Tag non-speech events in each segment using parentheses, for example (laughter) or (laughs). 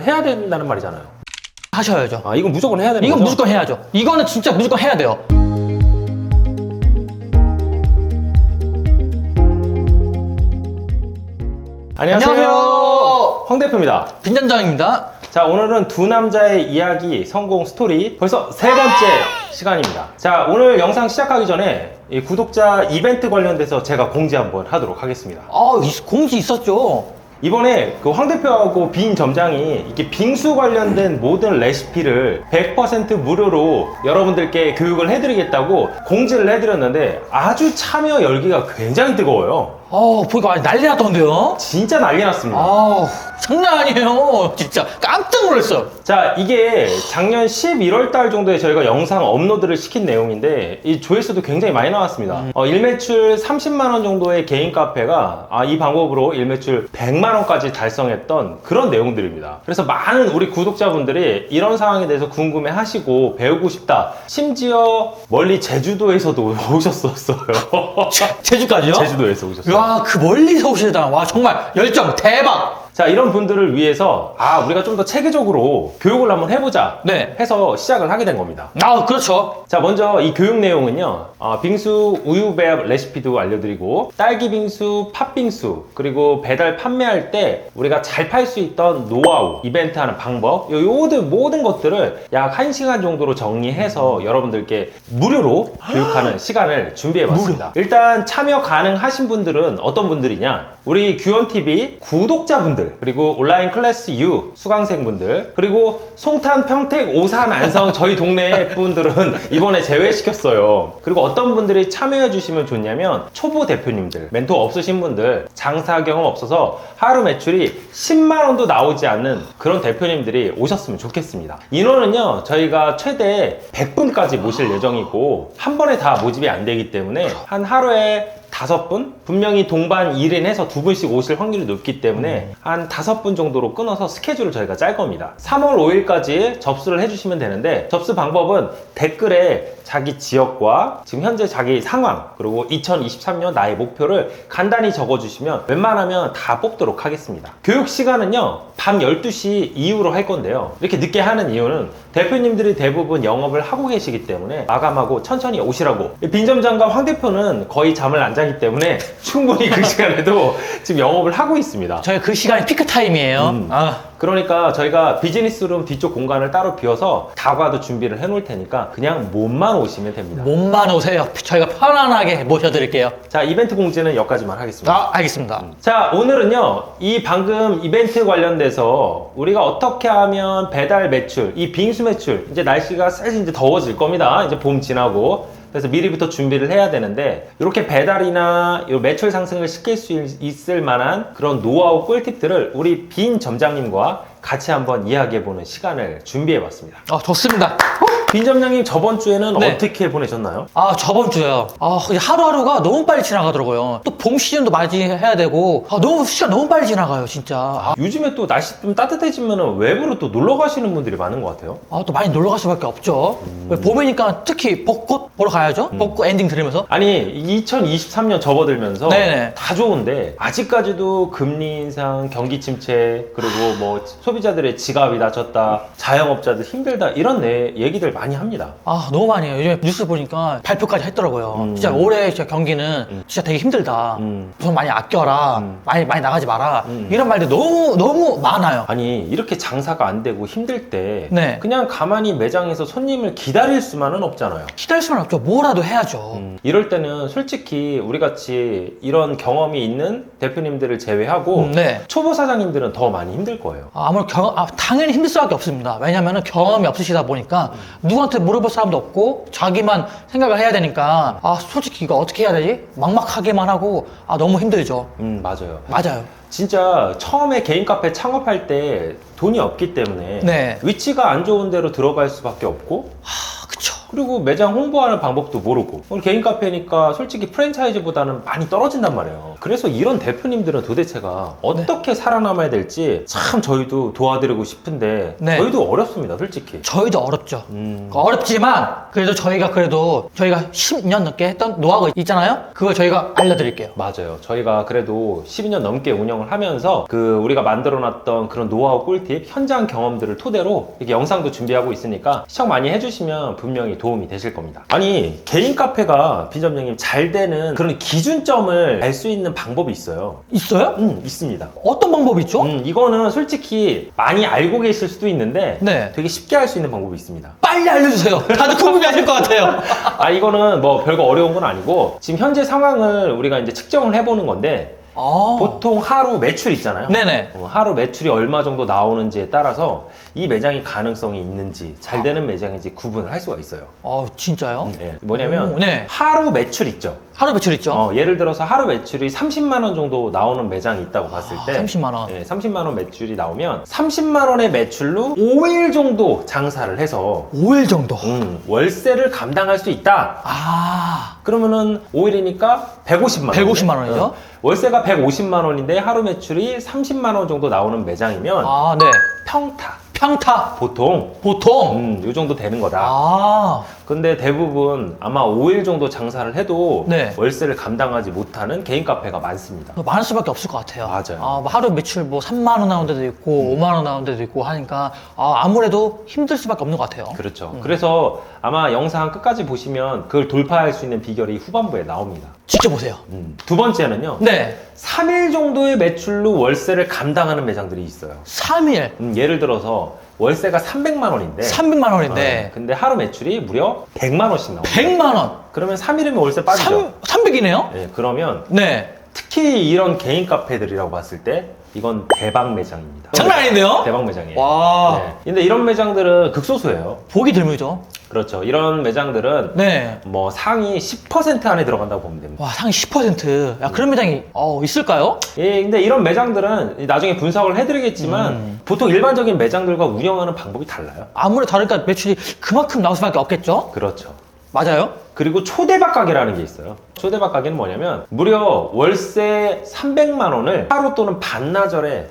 해야 된다는 말이잖아요. 하셔야죠. 아, 이건 무조건 해야 되는 이건 거죠? 무조건 해야죠. 이거는 진짜 무조건 해야 돼요. 안녕하세요. 안녕하세요. 황 대표입니다. 빈전장입니다. 자, 오늘은 두 남자의 이야기 성공 스토리 벌써 세 번째 시간입니다. 자, 오늘 영상 시작하기 전에 이 구독자 이벤트 관련돼서 제가 공지 한번 하도록 하겠습니다. 아, 이 공지 있었죠. 이번에 그 황 대표하고 빈 점장이 이렇게 빙수 관련된 모든 레시피를 100% 무료로 여러분들께 교육을 해드리겠다고 공지를 해드렸는데 아주 참여 열기가 굉장히 뜨거워요. 아, 보니까 난리 났던데요. 진짜 난리 났습니다. 아, 장난 아니에요. 진짜 깜짝 놀랐어요. 자, 이게 작년 11월 달 정도에 저희가 영상 업로드를 시킨 내용인데 이 조회수도 굉장히 많이 나왔습니다. 어, 일매출 30만 원 정도의 개인 카페가 아, 이 방법으로 일매출 100만 원까지 달성했던 그런 내용들입니다. 그래서 많은 우리 구독자분들이 이런 상황에 대해서 궁금해 하시고 배우고 싶다. 심지어 멀리 제주도에서도 (laughs) 오셨었어요. 제주까지요? 제주도에서 오셨어요. 와, 그 멀리서 오시다. 와, 정말 열정 대박. 자, 이런 분들을 위해서 아, 우리가 좀 더 체계적으로 교육을 한번 해보자 네. 해서 시작을 하게 된 겁니다. 아, 그렇죠. 자 먼저 이 교육 내용은요 어, 빙수 우유 배합 레시피도 알려드리고 딸기 빙수 팥빙수 그리고 배달 판매할 때 우리가 잘 팔 수 있던 노하우 이벤트 하는 방법 요 모든 모든 것들을 약 1시간 정도로 정리해서 여러분들께 무료로 교육하는 시간을 준비해 봤습니다 일단 참여 가능하신 분들은 어떤 분들이냐 우리 규원TV 구독자분들 그리고 온라인 클래스 U 수강생분들 그리고 송탄 평택 오산 안성 저희 동네 분들은 (laughs) 이번에 제외시켰어요. 그리고 어떤 분들이 참여해 주시면 좋냐면 초보 대표님들 멘토 없으신 분들 장사 경험 없어서 하루 매출이 10만 원도 나오지 않는 그런 대표님들이 오셨으면 좋겠습니다. 인원은요 저희가 최대 100분까지 모실 예정이고 한 번에 다 모집이 안 되기 때문에 한 하루에 다섯 분? 분명히 동반 1인 해서 두 분씩 오실 확률이 높기 때문에 한 다섯 분 정도로 끊어서 스케줄을 저희가 짤 겁니다. 3월 5일까지 접수를 해주시면 되는데 접수 방법은 댓글에 자기 지역과 지금 현재 자기 상황 그리고 2023년 나의 목표를 간단히 적어주시면 웬만하면 다 뽑도록 하겠습니다. 교육 시간은요 밤 12시 이후로 할 건데요. 이렇게 늦게 하는 이유는 대표님들이 대부분 영업을 하고 계시기 때문에 마감하고 천천히 오시라고 빈점장과 황 대표는 거의 잠을 안 자기 때문에 충분히 그 (laughs) 시간에도 지금 영업을 하고 있습니다. 저희 그 시간이 피크 타임이에요. 음. 아, 그러니까 저희가 비즈니스룸 뒤쪽 공간을 따로 비워서 다과도 준비를 해놓을 테니까 그냥 몸만 오시면 됩니다. 몸만 오세요. 저희가 편안하게 모셔드릴게요. 자 이벤트 공지는 여기까지만 하겠습니다. 아, 알겠습니다. 자 오늘은요 이 방금 이벤트 관련돼서 우리가 어떻게 하면 배달 매출 이 빙수 매출 이제 날씨가 슬슬 이제 더워질 겁니다 이제 봄 지나고 그래서 미리부터 준비를 해야 되는데 이렇게 배달이나 이 매출 상승을 시킬 수 있- 있을 만한 그런 노하우 꿀팁들을 우리 빈 점장님과 같이 한번 이야기해보는 시간을 준비해봤습니다 아, 좋습니다. 빈 점장님 저번 주에는 네. 어떻게 보내셨나요? 아, 저번 주에요. 아, 하루하루가 너무 빨리 지나가더라고요. 또 봄 시즌도 맞이해야 되고, 아, 너무 시간 너무 빨리 지나가요, 진짜. 아, 요즘에 또 날씨 좀 따뜻해지면 외부로 또 놀러 가시는 분들이 많은 것 같아요 아, 또 많이 놀러 갈 수밖에 없죠. 봄이니까 특히 벚꽃 보러 가야죠. 벚꽃 엔딩 들으면서. 아니 2023년 접어들면서 네네. 다 좋은데 아직까지도 금리 인상, 경기 침체 그리고 뭐 소비자들의 지갑이 낮췄다, 자영업자들 힘들다 이런 내 얘기들 많이 합니다. 아, 너무 많이 해요. 요즘에 뉴스 보니까 발표까지 했더라고요. 음. 진짜 올해 진짜 경기는 진짜 되게 힘들다. 음. 우선 많이 아껴라. 음. 많이, 많이 나가지 마라. 음. 이런 말들 너무, 너무 많아요. 아니 이렇게 장사가 안 되고 힘들 때 네. 그냥 가만히 매장에서 손님을 기다릴 수만은 없잖아요. 기다릴 수는 없죠. 뭐라도 해야죠. 음, 이럴 때는 솔직히 우리 같이 이런 경험이 있는 대표님들을 제외하고 음, 네. 초보 사장님들은 더 많이 힘들 거예요. 아, 아무래도 경, 아, 당연히 힘들 수밖에 없습니다. 왜냐면은 경험이 없으시다 보니까 누구한테 물어볼 사람도 없고 자기만 생각을 해야 되니까 아, 솔직히 이거 어떻게 해야 되지? 막막하게만 하고 아, 너무 힘들죠. 음 맞아요. 맞아요. 진짜 처음에 개인 카페 창업할 때 돈이 없기 때문에 네. 위치가 안 좋은 데로 들어갈 수밖에 없고 아, 그리고 매장 홍보하는 방법도 모르고 개인 카페니까 솔직히 프랜차이즈보다는 많이 떨어진단 말이에요. 그래서 이런 대표님들은 도대체가 어떻게 살아남아야 될지 참 저희도 도와드리고 싶은데 네. 저희도 어렵습니다, 솔직히. 저희도 어렵죠. 음. 어렵지만 그래도 저희가 그래도 저희가 10년 넘게 했던 노하우가 있잖아요. 그걸 저희가 알려드릴게요. 맞아요. 저희가 그래도 12년 넘게 운영을 하면서 그 우리가 만들어놨던 그런 노하우 꿀팁, 현장 경험들을 토대로 이렇게 영상도 준비하고 있으니까 시청 많이 해주시면 분명히 도움이 되실 겁니다. 아니 개인 카페가 비점장님 잘 되는 그런 기준점을 알 수 있는 방법이 있어요. 있어요? 음 있습니다. 어떤 방법이 있죠? 음 이거는 솔직히 많이 알고 계실 수도 있는데 네. 되게 쉽게 할 수 있는 방법이 있습니다. 빨리 알려주세요. 다들 궁금해하실 것 같아요. (laughs) 아 이거는 뭐 별거 어려운 건 아니고 지금 현재 상황을 우리가 이제 측정을 해보는 건데 아. 보통 하루 매출 있잖아요. 네네. 어, 하루 매출이 얼마 정도 나오는지에 따라서 이 매장이 가능성이 있는지 잘 되는 매장인지 구분을 할 수가 있어요. 어 진짜요? 네, 뭐냐면 오, 네. 하루 매출 있죠. 하루 매출 있죠? 어, 예를 들어서 하루 매출이 30만 원 정도 나오는 매장이 있다고 봤을 때 아, 30만 원. 네, 30만 원 매출이 나오면 30만 원의 매출로 5일 정도 장사를 해서 5일 정도. 음, 월세를 감당할 수 있다. 아. 그러면은 5일이니까 150만 원. 150만 원이죠? 월세가 150만 원인데 하루 매출이 30만 원 정도 나오는 매장이면 아, 네. 평타. 평타. 보통 보통. 음, 요 정도 되는 거다. 아. 근데 대부분 아마 5일 정도 장사를 해도 네. 월세를 감당하지 못하는 개인 카페가 많습니다. 많을 수밖에 없을 것 같아요. 맞아요. 아, 뭐 하루 매출 뭐 3만 원 나오는 데도 있고 5만 원 나오는 데도 있고 하니까 아, 아무래도 힘들 수밖에 없는 것 같아요. 그렇죠. 그래서 아마 영상 끝까지 보시면 그걸 돌파할 수 있는 비결이 후반부에 나옵니다. 지켜보세요. 음. 두 번째는요. 네. 3일 정도의 매출로 월세를 감당하는 매장들이 있어요. 3일 음, 예를 들어서 월세가 300만 원인데 300만 원인데 네. 근데 하루 매출이 무려 100만 원씩 나옵니다. 100만 원. 그러면 3일이면 월세 빠지죠. 3, 300이네요? 네, 그러면 네. 특히 이런 개인 카페들이라고 봤을 때 이건 대박 매장입니다. 장난 아닌데요? 대박 매장이에요. 와. 네. 근데 이런 매장들은 극소수예요. 보기 드물죠? 그렇죠. 이런 매장들은 네. 뭐 상위 10% 안에 들어간다고 보면 됩니다. 와, 상위 10%. 야, 그런 매장이 어, 있을까요? 예, 근데 이런 매장들은 나중에 분석을 해드리겠지만 음. 보통 일반적인 매장들과 운영하는 방법이 달라요. 아무래도 다르니까 매출이 그만큼 나올 수밖에 없겠죠? 그렇죠. 맞아요? 그리고 초대박 가게라는 게 있어요. 초대박 가게는 뭐냐면 무려 월세 300만 원을 하루 또는 반나절에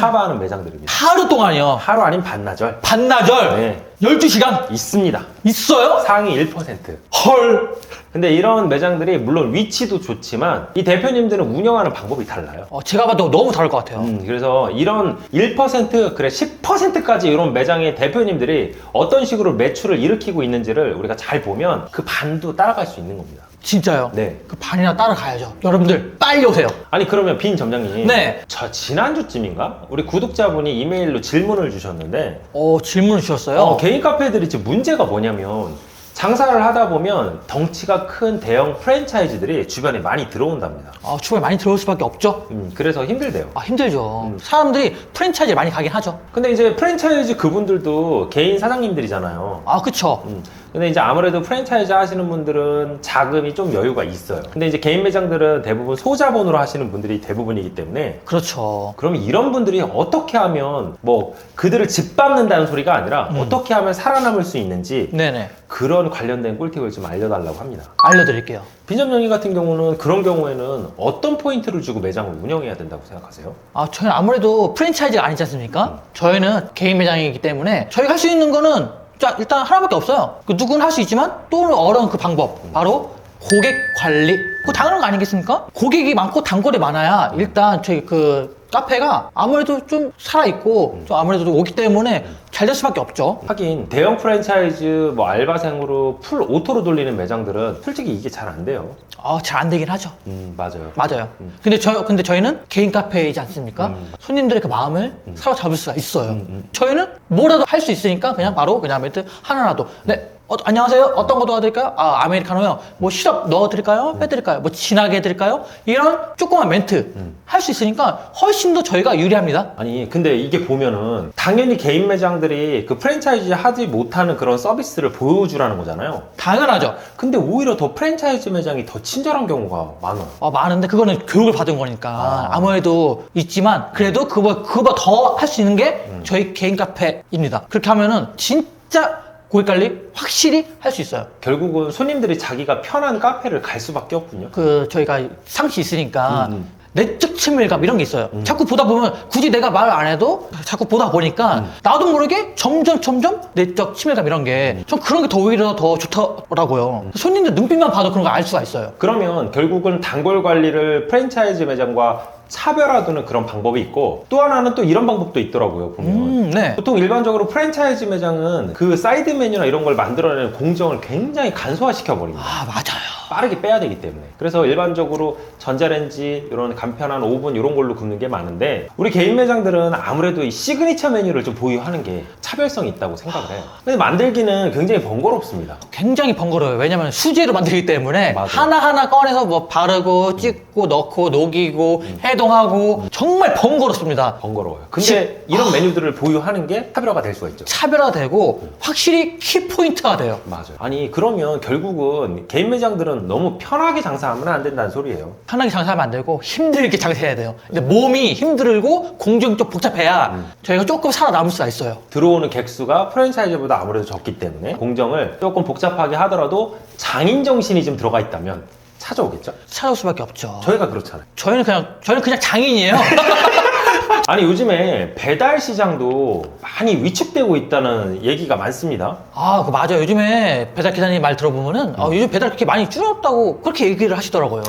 커버하는 매장들입니다. 하루 동안이요. 하루 아닌 반나절. 반나절. 네, 12시간 있습니다. 있어요? 상위 1%. 헐. 근데 이런 매장들이 물론 위치도 좋지만 이 대표님들은 운영하는 방법이 달라요. 어, 제가 봐도 너무 다를 것 같아요. 음, 그래서 이런 1% 그래 10%까지 이런 매장의 대표님들이 어떤 식으로 매출을 일으키고 있는지를 우리가 잘 보면 그 반도 따라갈 수 있는 겁니다. 진짜요? 네. 그 반이나 따라가야죠. 여러분들 빨리 오세요. 아니 그러면 빈 점장님 네. 저 지난주쯤인가 우리 구독자분이 이메일로 질문을 주셨는데 어, 질문을 주셨어요. 어, 개인 카페들이 지금 문제가 뭐냐면 장사를 하다 보면 덩치가 큰 대형 프랜차이즈들이 주변에 많이 들어온답니다. 아, 주변에 많이 들어올 수밖에 없죠? 음, 그래서 힘들대요. 아, 힘들죠. 음. 사람들이 프랜차이즈 많이 가긴 하죠. 근데 이제 프랜차이즈 그분들도 개인 사장님들이잖아요. 아, 그쵸. 음, 근데 이제 아무래도 프랜차이즈 하시는 분들은 자금이 좀 여유가 있어요. 근데 이제 개인 매장들은 대부분 소자본으로 하시는 분들이 대부분이기 때문에 그렇죠. 그럼 이런 분들이 어떻게 하면 뭐 그들을 짓밟는다는 소리가 아니라 음. 어떻게 하면 살아남을 수 있는지 네네. 그런 관련된 꿀팁을 좀 알려달라고 합니다. 알려드릴게요. 빈점영이 같은 경우는 그런 경우에는 어떤 포인트를 주고 매장을 운영해야 된다고 생각하세요? 아, 저희는 아무래도 프랜차이즈가 아니지 않습니까? 저희는 개인 매장이기 때문에 저희가 할 수 있는 거는 자, 일단 하나밖에 없어요. 그 누구는 할 수 있지만 또 어려운 그 방법. 바로 고객 관리. 그거 당연한 거 아니겠습니까? 고객이 많고 단골이 많아야 일단 저희 그 카페가 아무래도 좀 살아있고 좀 아무래도 오기 때문에 잘 될 수밖에 없죠. 하긴 대형 프랜차이즈 뭐 알바생으로 풀 오토로 돌리는 매장들은 솔직히 이게 잘 안 돼요. 아, 잘 안 되긴 하죠. 음 맞아요. 맞아요. 음. 근데 저 근데 저희는 개인 카페이지 않습니까? 음. 손님들의 그 마음을 사로잡을 수가 있어요. 음, 음. 저희는 뭐라도 할 수 있으니까 그냥 바로 그냥 멘트 하나라도 네. 어, 안녕하세요. 어떤 거 도와드릴까요? 아, 아메리카노요. 뭐 시럽 넣어드릴까요? 빼드릴까요? 뭐 진하게 해드릴까요? 이런 조그만 멘트 음. 할수 있으니까 훨씬 더 저희가 유리합니다. 아니 근데 이게 보면은 당연히 개인 매장들 이 그 프랜차이즈 하지 못하는 그런 서비스를 보여주라는 거잖아요. 당연하죠. 근데 오히려 더 프랜차이즈 매장이 더 친절한 경우가 많아. 어, 많은데 그거는 교육을 받은 거니까 아. 아. 무래도 있지만 그래도 그거 그거보다 더할 수 있는 게 음. 저희 개인 카페입니다. 그렇게 하면은 진짜 고객 관리 확실히 할 수 있어요. 결국은 손님들이 자기가 편한 카페를 갈 수밖에 없군요. 그 저희가 상시 있으니까 음, 음. 내적 친밀감 이런 게 있어요. 자꾸 보다 보면 굳이 내가 말 안 해도 자꾸 보다 보니까 음. 나도 모르게 점점 점점 내적 친밀감 이런 게 음. 전 그런 게 더 오히려 더 좋더라고요. 손님들 눈빛만 봐도 그런 거 알 수가 있어요. 그러면 결국은 단골 관리를 프랜차이즈 매장과 차별화두는 그런 방법이 있고 또 하나는 또 이런 방법도 있더라고요 보면 음, 네. 보통 일반적으로 프랜차이즈 매장은 그 사이드 메뉴나 이런 걸 만들어내는 공정을 굉장히 간소화시켜 버립니다 아 맞아요. 빠르게 빼야 되기 때문에 그래서 일반적으로 전자레인지 이런 간편한 오븐 이런 걸로 굽는 게 많은데 우리 개인 매장들은 아무래도 이 시그니처 메뉴를 좀 보유하는 게 차별성이 있다고 생각을 해요 근데 만들기는 굉장히 번거롭습니다 굉장히 번거로워요. 왜냐면 수제로 만들기 때문에. 하나하나 꺼내서 뭐 바르고 찍고 넣고 녹이고 음. 해동하고 정말 번거롭습니다. 번거로워요 근데 이런 메뉴들을 보유하는 게 차별화가 될 수가 있죠 차별화되고 확실히 키포인트가 돼요. 맞아요. 아니 그러면 결국은 개인 매장들은 너무 편하게 장사하면 안 된다는 소리예요. 편하게 장사하면 안 되고 힘들게 장사해야 돼요. 근데 몸이 힘들고 공정이 좀 복잡해야 음. 저희가 조금 살아남을 수가 있어요. 들어오는 객수가 프랜차이즈보다 아무래도 적기 때문에 공정을 조금 복잡하게 하더라도 장인 정신이 좀 들어가 있다면 찾아오겠죠. 찾아올 수밖에 없죠. 저희가 그렇잖아요. 저희는 그냥 저희는 그냥 장인이에요. (laughs) 아니 요즘에 배달 시장도 많이 위축되고 있다는 얘기가 많습니다. 아, 그 맞아요. 요즘에 배달 기사님 말 들어보면은 음. 아, 요즘 배달 그렇게 많이 줄었다고 그렇게 얘기를 하시더라고요.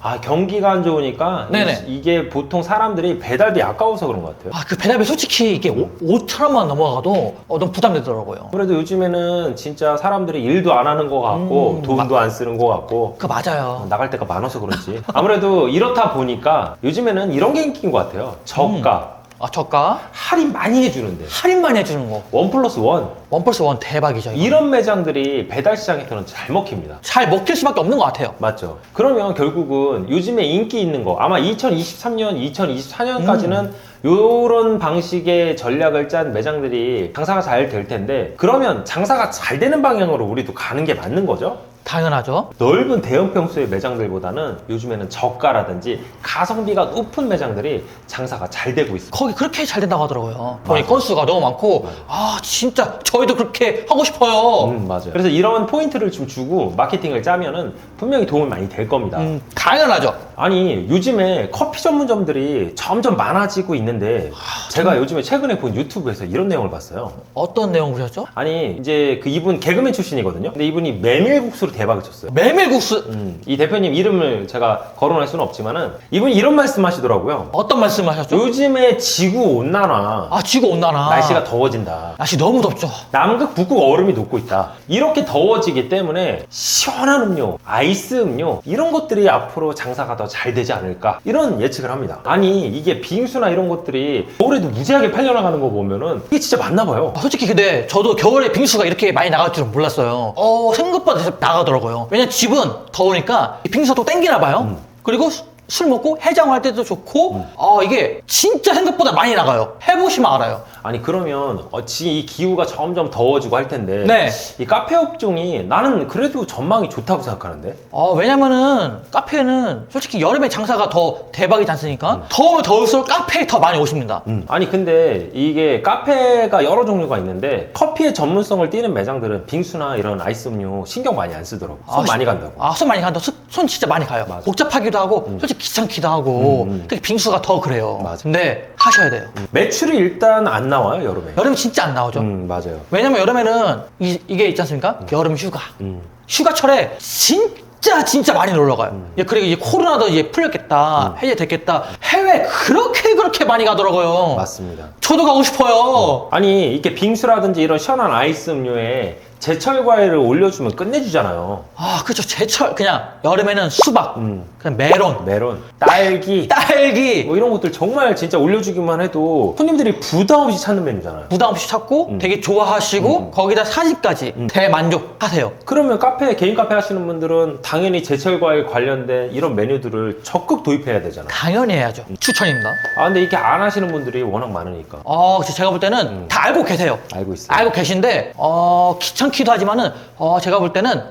아 경기가 안 좋으니까 네네. 이, 게 보통 사람들이 배달비 아까워서 그런 것 같아요. 아, 그 배달비 솔직히 이게 오 5천 원만 넘어가도 어, 너무 부담되더라고요. 아무래도 요즘에는 진짜 사람들이 일도 안 하는 것 같고 음, 돈도 안 쓰는 것 같고 그 맞아요. 나갈 때가 많아서 그런지 아무래도 이렇다 보니까 요즘에는 이런 게 인기인 것 같아요 저가 아, 저가 할인 많이 해주는데 할인만 해주는 거. 원 플러스 원 원 플러스 원 대박이죠. 이거. 이런 매장들이 배달 시장에서는 잘 먹힙니다 잘 먹힐 수밖에 없는 것 같아요. 맞죠 그러면 결국은 요즘에 인기 있는 거 아마 2023년 2024년까지는 요런 방식의 전략을 짠 매장들이 장사가 잘 될 텐데 그러면 장사가 잘 되는 방향으로 우리도 가는 게 맞는 거죠 당연하죠. 넓은 대형 평수의 매장들보다는 요즘에는 저가라든지 가성비가 높은 매장들이 장사가 잘 되고 있습니다. 거기 그렇게 잘 된다고 하더라고요. 보니. 건수가 너무 많고, 아, 진짜 저희도 그렇게 하고 싶어요. 음, 맞아요. 그래서 이런 포인트를 좀 주고 마케팅을 짜면은 분명히 도움이 많이 될 겁니다. 음, 당연하죠. 아니, 요즘에 커피 전문점들이 점점 많아지고 있는데 제가 요즘에 최근에 본 유튜브에서 이런 내용을 봤어요. 어떤 내용 보셨죠? 아니, 이제 그 이분 개그맨 출신이거든요. 근데 이분이 메밀국수로 대박을 쳤어요. 메밀국수. 음, 이 대표님 이름을 제가 거론할 수는 없지만은 이분이 이런 말씀 하시더라고요. 어떤 말씀 하셨죠? 요즘에 지구 온난화 아, 지구 온난화. 날씨가 더워진다 날씨 너무 덥죠. 남극 북극 얼음이 녹고 있다 이렇게 더워지기 때문에 시원한 음료 아이스 음료 이런 것들이 앞으로 장사가 더잘 되지 않을까 이런 예측을 합니다 아니 이게 빙수나 이런 것들이 겨울에도 무지하게 팔려나가는 거 보면은 이게 진짜 맞나 봐요 아, 솔직히 근데 저도 겨울에 빙수가 이렇게 많이 나갈 줄은 몰랐어요. 어, 생각보다 나가더라고요. 왜냐면 집은 더우니까 이 빙수가 또 땡기나 봐요. 음. 그리고 수- 술 먹고 해장할 때도 좋고, 아, 이게 진짜 생각보다 많이 나가요. 해보시면 알아요. 아니 그러면 어, 지금 이 기후가 점점 더워지고 할 텐데 네. 이 카페 업종이 나는 그래도 전망이 좋다고 생각하는데 어, 왜냐면은 카페는 솔직히 여름에 장사가 더 대박이지 않습니까? 더우면 더울수록 카페에 더 많이 오십니다. 음. 아니 근데 이게 카페가 여러 종류가 있는데 커피의 전문성을 띠는 매장들은 빙수나 이런 아이스 음료 신경 많이 안 쓰더라고 손 아, 많이 간다고 아, 손 많이 간다. 손, 손 진짜 많이 가요. 맞아. 복잡하기도 하고, 솔직히 귀찮기도 하고, 음, 음. 특히 빙수가 더 그래요. 맞아. 근데 하셔야 돼요. 매출이 일단 안 나와요 여름에 여름에 진짜 안 나오죠. 음 맞아요 왜냐면 여름에는 이, 게 있지 않습니까? 여름 휴가. 음. 휴가철에 진짜 진짜 많이 놀러 가요. 예, 그리고 이제 코로나도 이제 풀렸겠다. 해제됐겠다. 해외 그렇게 그렇게 많이 가더라고요. 맞습니다 저도 가고 싶어요. 아니 이게 빙수라든지 이런 시원한 아이스 음료에 제철 과일을 올려주면 끝내주잖아요. 아, 그렇죠. 제철 그냥 여름에는 수박, 음. 그냥 메론, 메론. 딸기. 딸기. 뭐 이런 것들 정말 진짜 올려주기만 해도 손님들이 부담 없이 찾는 메뉴잖아요. 부담 없이 찾고 되게 좋아하시고 거기다 사진까지 대만족하세요. 그러면 카페 개인 카페 하시는 분들은 당연히 제철 과일 관련된 이런 메뉴들을 적극 도입해야 되잖아요. 당연히 해야죠. 추천입니다. 아 근데 이렇게 안 하시는 분들이 워낙 많으니까. 어, 제가 볼 때는 다 알고 계세요. 알고 있어요. 알고 계신데 어, 귀찮 기도 하지만은 어, 제가 볼 때는